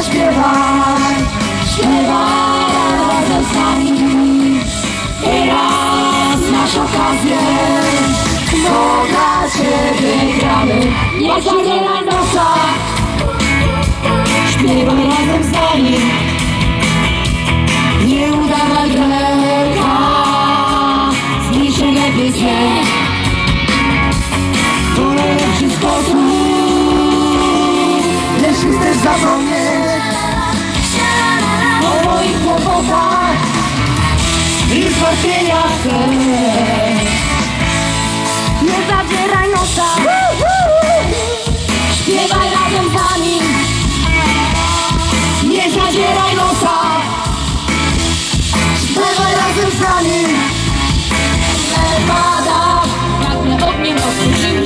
zaśpiewaj, śpiewaj razem z nami. Teraz masz okazję, bo dla Ciebie gramy. Nie zadzieraj nosa, śpiewaj razem z nami. Nie udawaj greka, zmij się lepiej sny. To najlepszy sposób, jeśli chcesz zapomnieć Nevada Nagle ogniem okrążyły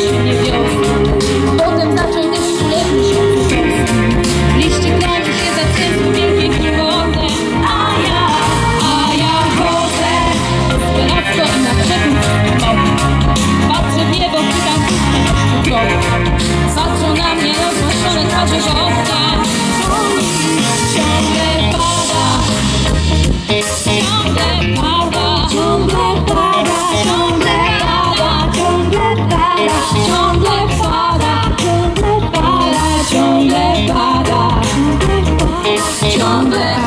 someday.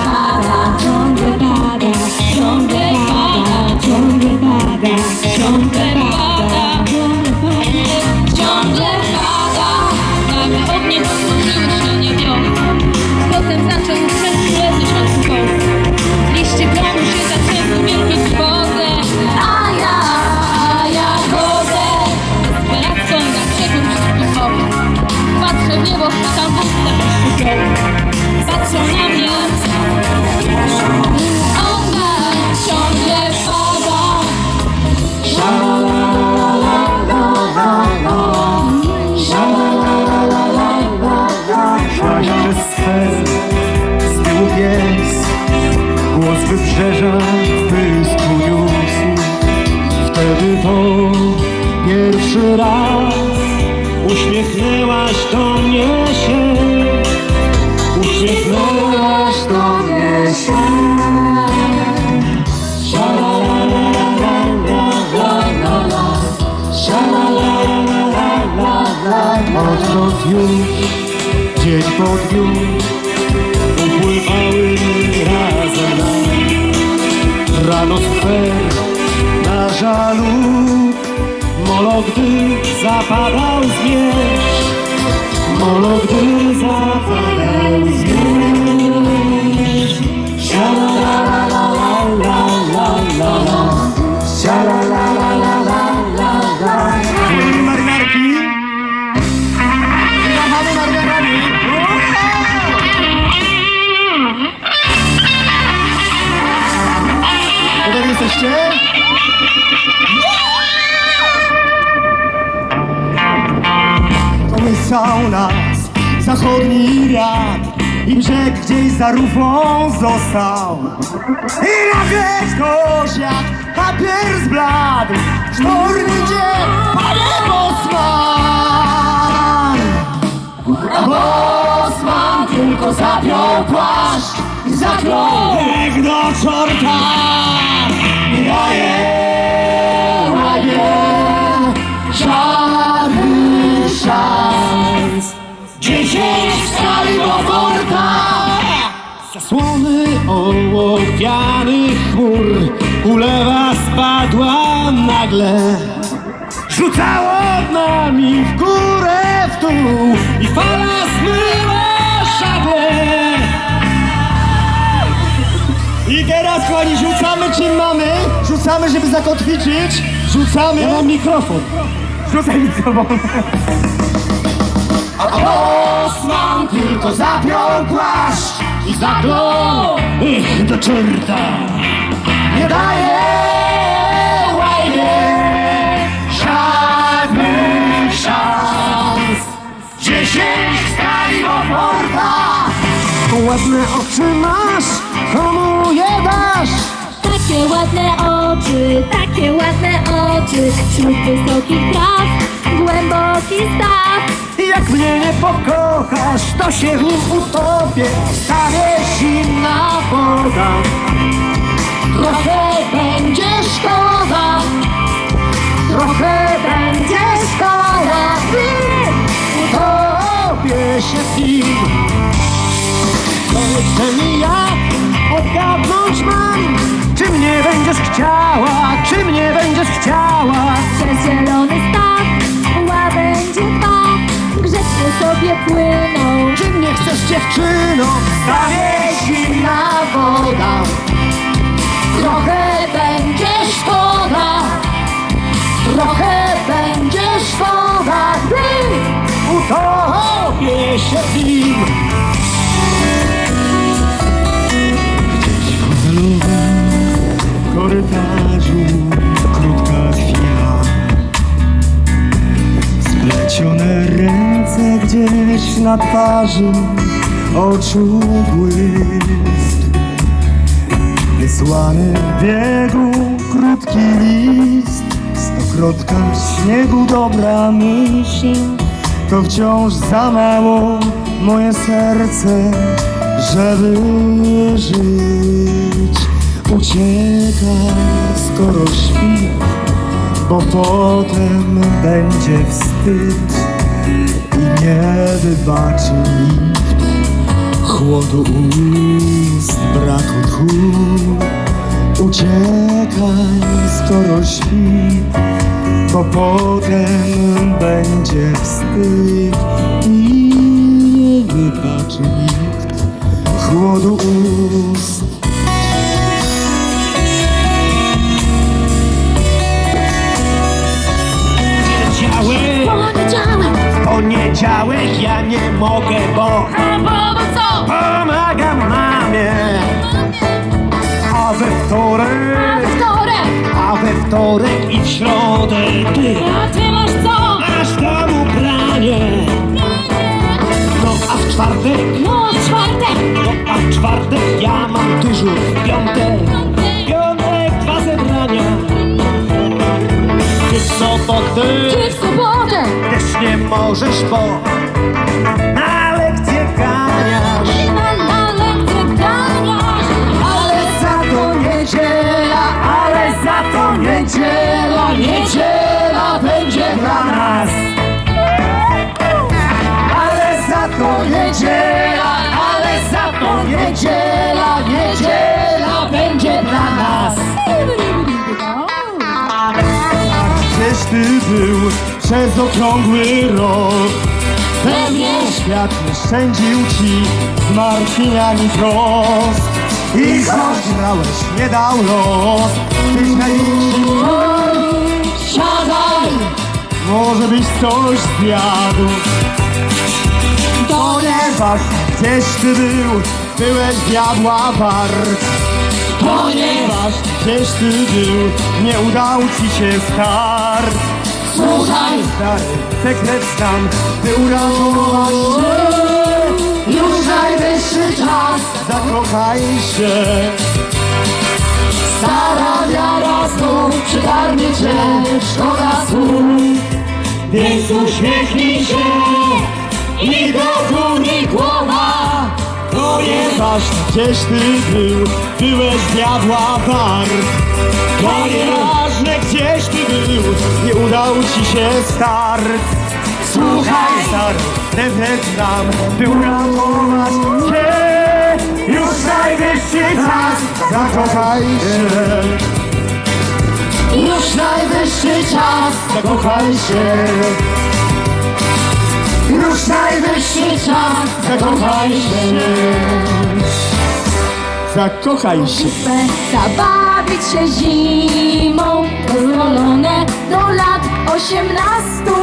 W pysku niósł Wtedy to pierwszy raz Uśmiechnęłaś do mnie się. Uśmiechnęłaś do mnie się. Odtąd już dzień po dniu żalu Molo gdy zapadał zmierzch Molo gdy zapadał Kołysał nas zachodni wiatr I brzeg gdzieś za rufą został. I nagle ktoś jak papier zbladł Sztorny dzień, panie Bosman. Bosman tylko zapiął płaszcz i zaklął. Jak do czorta daje łajie żadnych szans Dziesięć skali Boforta Zasłony ołowianych chmur Ulewa spadła nagle. Rzucało nami w górę, w dół I fala zmyła żagle I teraz, kochani, rzucamy czym mamy? Rzucamy, żeby zakotwiczyć. Rzucamy. Ja mam mikrofon Rzucaj mikrofon A Bosman tylko zapiął płaszcz i zaklął do czerta. Nie daje łajnie żadnych szans. Dziesięć skali Boforta Ładne oczy masz, komu je dasz? Takie ładne oczy, takie ładne oczy. Wśród wysokich traw, głęboki staw. Jak mnie nie pokochasz, to się w nim utopię. Stawie zimna woda. Trochę będzie szkoda. Trochę będzie szkoda Utopię się w nim. Powiedz mi jak odgadnąć mam Czy mnie będziesz chciała, czy mnie będziesz chciała Przez zielony staw łabędzie dwa grzecznie sobie płyną. Czy mnie chcesz dziewczyno? Stawie zimna woda Trochę będzie szkoda Trochę będzie szkoda Gdy Utopię się w nim na twarzy Oczu błysk Wysłany w biegu krótki list. Stokrotka śniegu dobra myśl. To wciąż za mało moje serce Żeby żyć. Uciekaj skoro świt Bo potem będzie wstyd nie wybaczy nikt Chłodu ust, braku tchu Uciekaj, skoro świt Bo potem będzie wstyd I nie wybaczy nikt Chłodu ust Poniedziałek, ja nie mogę, bo A bo co? Pomagam mamie A we wtorek, Wtorek! a we wtorek i w środę Ty A ty masz co? masz tam ubranie No a w czwartek, No, czwartek! no a w czwartek ja mam dyżur W piątek, w piątek dwa zebrania Ty w sobotę możesz, bo Na lekcję ganiasz Na, lekcję ganiasz! Ale za to niedziela, ale za to niedziela, niedziela będzie dla nas. Ale za to niedziela, ale za to niedziela, niedziela będzie dla nas. Gdzieś ty był przez okrągły rok Pewnie świat nie szczędził ci zmartwień ani trosk. I choć grałeś, nie dał los Tyś największy Siadaj. Może byś coś zjadł. Ponieważ gdzieś ty był, byłeś diabła wart Ponieważ gdzieś ty był, nie udał ci się start. Słuchaj! Stary sekret znam, by uratować się Już najwyższy czas. Zakochaj się. Stara wiara znów przygarnie cię. Szkoda słów. Więc uśmiechnij się I do góry głowa Ponieważ gdzieś ty był, byłeś diabła wart. To nieważne gdzieś ty był, nie udał ci się start. Słuchaj stary, refren znam, by uratować cię. Już najwyższy czas, zakochaj się. Już najwyższy czas Zakochaj się, Już najwyższy czas zakochaj się Zakochaj się. Zabawić się zimą Dozwolone do lat osiemnastu.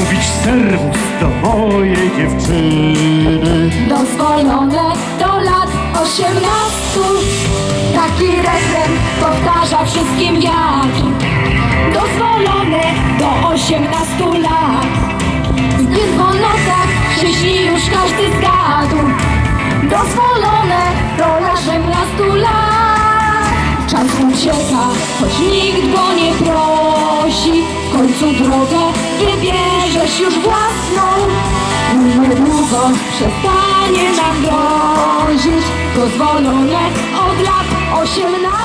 Mówić serwus do mojej dziewczyny. Dozwolone do lat osiemnastu. Taki refren powtarza wszystkim wiatr. Dozwolone do osiemnastu lat. Zbyt po nocach się śni już każdy zgadł Dozwolone do osiemnastu lat. Czas ucieka, choć nikt go nie prosi. W końcu drogę wybierzesz już własną. To przestanie nam grozić Dozwolone od lat osiemnastu